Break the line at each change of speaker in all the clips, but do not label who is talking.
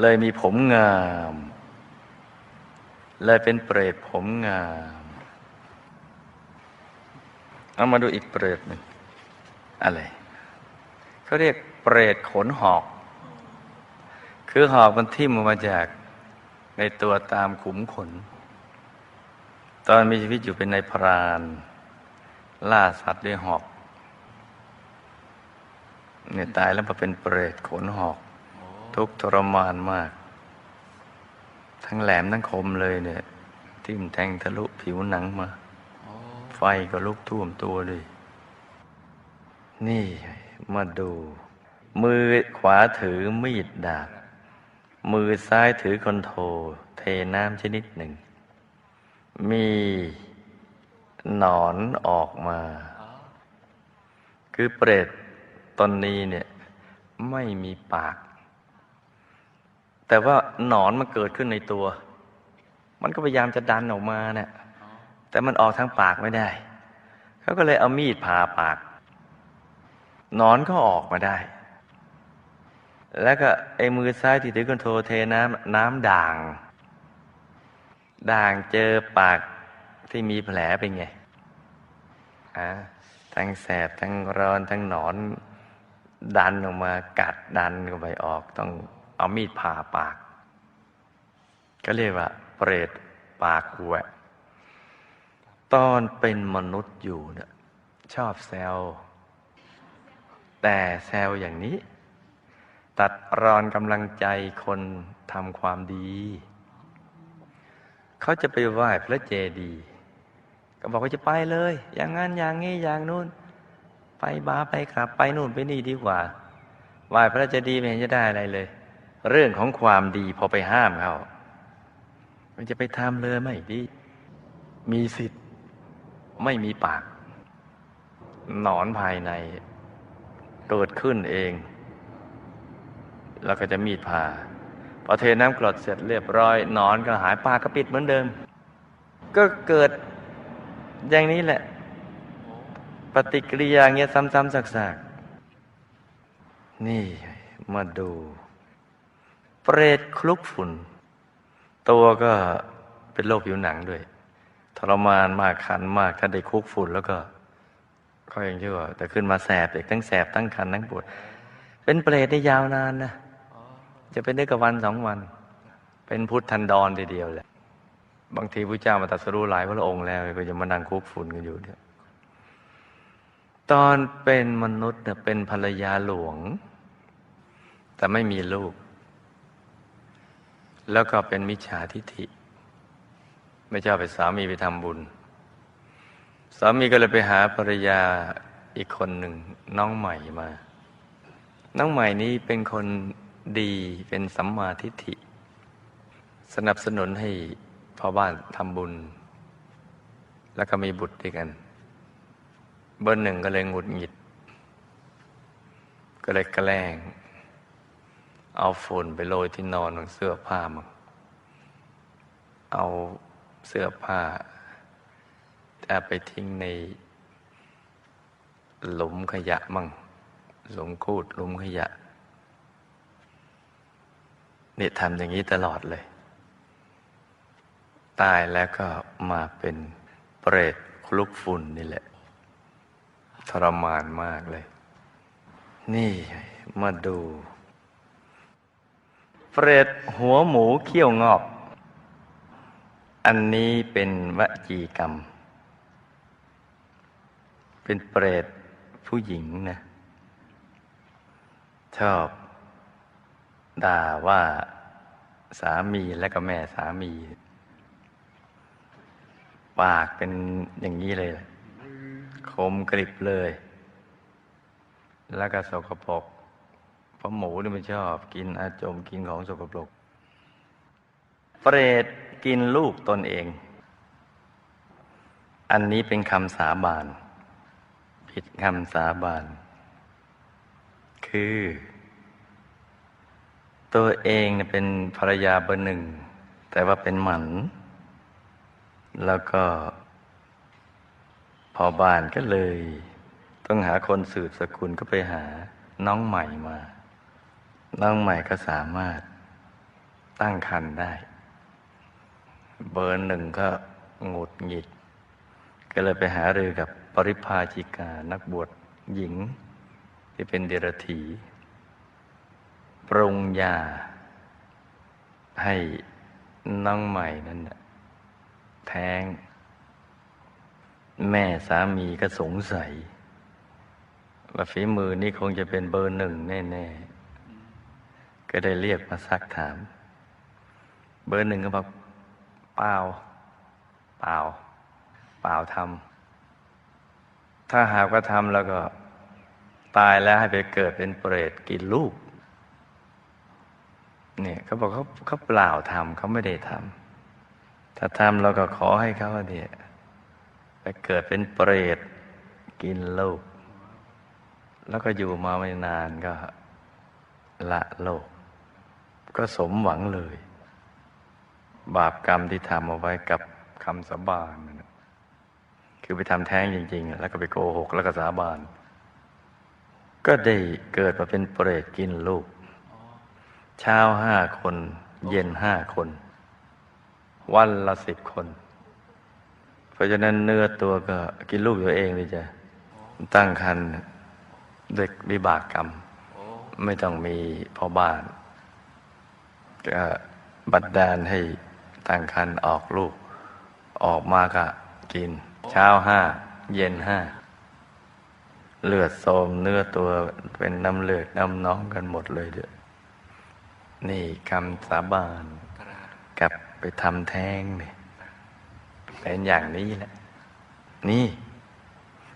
เลยมีผมงาม เลยเป็นเปรตผมงาม เอามาดูอีกเปรตหนึ่งอะไรเขาเรียกเปรตขนหอก คือหอกมันทิ่มมาจากในตัวตามขุมขน ตอนมีชีวิตอยู่เป็นในพราน ล่าสัตว์ด้วยหอกเนี่ยตายแล้วมาเป็นเปรตขนหอก ทุกข์ทรมานมาก ทั้งแหลมทั้งคมเลยเนี่ย ทิ่มแทงทะลุผิวหนังมา ไฟก็ลุกท่วมตัวเลย นี่มาดู มือขวาถือมีดดาบ มือซ้ายถือคอนโทรเทน้ำชนิดหนึ่ง มีหนอนออกมา คือเปรตตนนี้เนี่ย ไม่มีปาก แต่ว่าหนอนมันเกิดขึ้นในตัว มันก็พยายามจะดันออกมาเนี่ยแต่มันออกทางปากไม่ได้ เขาก็เลยเอามีดผ่าปากหนอนก็ออกมาได้ แล้วก็ไอ้มือซ้ายที่ถือคอนโทรเทน้ำน้ำด่าง ด่างเจอปากที่มีแผลเป็นไงอะทั้งแสบทั้งร้อนทั้งหนอน ดันออกมากัดดันเข้าไปออกต้อง เอามีดผ่าปาก ก็เรียกว่า เปรตปากแหวะตอนเป็นมนุษย์อยู่เนี่ยชอบแซวแต่แซวอย่างนี้ ตัดรอนกำลังใจคนทำความดี เขาจะไปไหว้พระเจดีย์ก็บอกว่าจะไปเลย อย่างนั้นอย่างนี้อย่างนู้น ไปบาไปครับไปนู่นไปนี่ดีกว่า ไหว้พระเจดีย์ไม่เห็นจะได้อะไรเลย เรื่องของความดีพอไปห้ามเขามันจะไปทำเลยไม่ดี มีสิทธิ์ ไม่มีปาก หนอนภายในเกิดขึ้นเอง แล้วก็จะมีดผ่าพอเทน้ำกรดเสร็จเรียบร้อยนอนก็หายปากก็ปิดเหมือนเดิม ก็เกิดอย่างนี้แหละ ปฏิกิริยาเงี้ยซ้ำๆซากๆ นี่มาดู เปรตคลุกฝุ่น ตัวก็เป็นโรคผิวหนังด้วย ทรมานมากคันมากถ้าได้คุกฝุ่นแล้วก็ก็ยังเชื่อแต่ขึ้นมาแสบอีกทั้งแสบทั้งคันทั้งปวด เป็นเปรตได้ยาวนานนะจะเป็นได้กับวันสองวัน เป็นพุทธันดรทีเดียวแหละบางทีพระเจ้ามาตรัสรู้หลายพระองค์แล้ว ก็จะมานั่งคุกฝุ่นกันอยู่เนี่ยตอนเป็นมนุษย์เนี่ยเป็นภรรยาหลวง แต่ไม่มีลูก แล้วก็เป็นมิจฉาทิฐิ ไม่ชอบไปสามีไปทำบุญ สามีก็เลยไปหาภรรยาอีกคนหนึ่งน้องใหม่มา น้องใหม่นี้เป็นคนดีเป็นสัมมาทิฏฐิ สนับสนุนให้พ่อบ้านทำบุญ แล้วก็มีบุตรด้วยกัน เบอร์หนึ่งก็เลยหงุดหงิด ก็เลยแกล้ง เอาฝุ่นไปโรยที่นอนของเสื้อผ้ามังเอาเสื้อผ้าเอาไปทิ้งในหลุมขยะมั่งหลุมคูดหลุมขยะเนี่ยทำอย่างนี้ตลอดเลย ตายแล้วก็มาเป็นเปรตคลุกฝุ่นนี่แหละ ทรมานมากเลย นี่มาดู เปรตหัวหมูเขี้ยวงอกอันนี้เป็นวจีกรรม เป็นเปรตผู้หญิงนะ ชอบด่าว่าสามีและก็แม่สามี ปากเป็นอย่างนี้เลย คมกริบเลย แล้วก็สกปรก ราะหมูนี่มันชอบกินอาจมกินของสกปรก เปรตกินลูกตนเอง อันนี้เป็นคำสาบาน ผิดคำสาบาน คือ ตัวเองเป็นภรรยาเบอร์หนึ่ง แต่ว่าเป็นหมัน แล้วก็ พอบ้านก็เลย ต้องหาคนสืบสกุลก็ไปหาน้องใหม่มา น้องใหม่ก็สามารถตั้งคันได้ เบอร์หนึ่งก็หงุดหงิด ก็เลยไปหารือกับปริพาจิกานักบวชหญิง ที่เป็นเดรถีปรุงยา ให้น้องใหม่นั้นแท้ง แม่สามีก็สงสัย ว่าฝีมือนี่คงจะเป็นเบอร์หนึ่งแน่ ๆ ก็ได้เรียกมาซักถาม เบอร์หนึ่งก็บอกเปล่า เปล่า เปล่าทำถ้าหากว่าทำแล้วก็ตายแล้วให้ไปเกิดเป็นเปรตกินลูกเนี่ยเขาบอกเขาเขาเปล่าทำเขาไม่ได้ทำถ้าทำเราก็ขอให้เขาเนี่ยไปเกิดเป็นเปรตกินลูก แล้วก็อยู่มาไม่นานก็ละโลก ก็สมหวังเลย บาปกรรมที่ทำเอาไว้กับคำสาบานนั่นน่ะคือไปทำแท้งจริง ๆ แล้วก็ไปโกหกแล้วก็สาบาน ก็ได้เกิดมาเป็นเปรตกินลูก เช้าห้าคน เย็นห้าคน วันละสิบคน เพราะฉะนั้นเนื้อตัวก็กินลูกตัวเองเลยจ้ะตั้งคันเด็กวิบากกรรม ไม่ต้องมีพ่อบ้าน บัดดาลให้ตั้งคันออกลูก ออกมาก็กิน เช้าห้า เย็นห้า เลือดโสมเนื้อตัวเป็นน้ำเลือดน้ำน้องกันหมดเลยเด้อนี่คำสาบานกับไปทำแท้งเนี่ยเป็นอย่างนี้แหละ นี่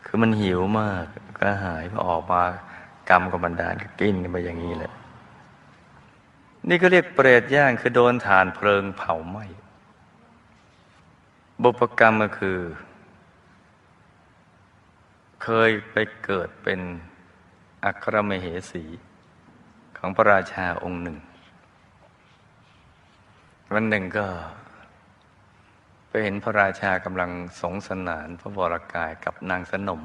คือมันหิวมาก ก็หายพอออกมากรรมกับบันดาลก็กินกันไปอย่างนี้แหละ นี่ก็เรียกเปรตย่างคือโดนฐานเพลิงเผาไหม้บุพกรรมก็คือ เคยไปเกิดเป็นอัครมเหสีของพระราชาองค์หนึ่ง วันหนึ่งก็ ไปเห็นพระราชากำลังสงสนานพระวรากายกับนางสนม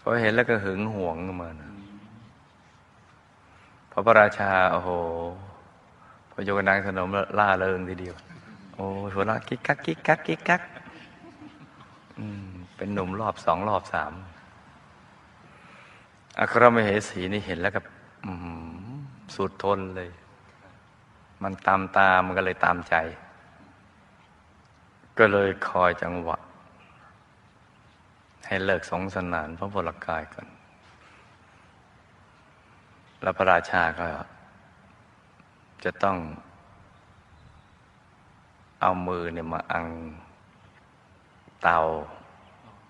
พอเห็นแล้วก็หึงหวงมานะ พอพระราชา โอ้โหพอโยกนางสนมล่าเริงทีเดียว โอ้หัวเราะกิ๊กกักกิ๊กกักกิ๊กกักเป็นหนุ่มรอบสองรอบสามอัครมเหสีนี่เห็นแล้วก็อื้อหือสุดทนเลย มันตามตามมันก็เลยตามใจ ก็เลยคอยจังหวะ ให้เลิกสงสนานพระบรกายก่อน แล้วพระราชาก็ จะต้อง เอามือเนี่ยมาอังเตา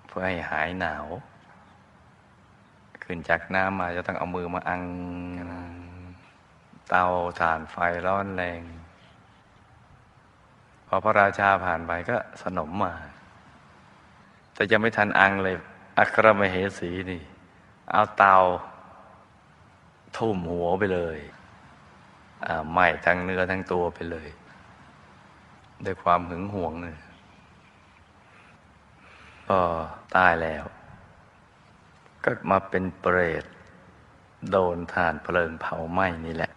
เพื่อให้หายหนาว ขึ้นจากน้ำมาจะต้องเอามือมาอัง เตาถ่านไฟร้อนแรง พอพระราชาผ่านไปก็สนมมา แต่ยังไม่ทันอังเลย อัครมเหสีนี่ เอาเตา ทุ่มหัวไปเลยไหม้ทั้งเนื้อทั้งตัวไปเลย ด้วยความหึงหวงเลยก็ตายแล้ว ก็มาเป็นเปรต โดนทานเพลิงเผาไหม้นี่แหละ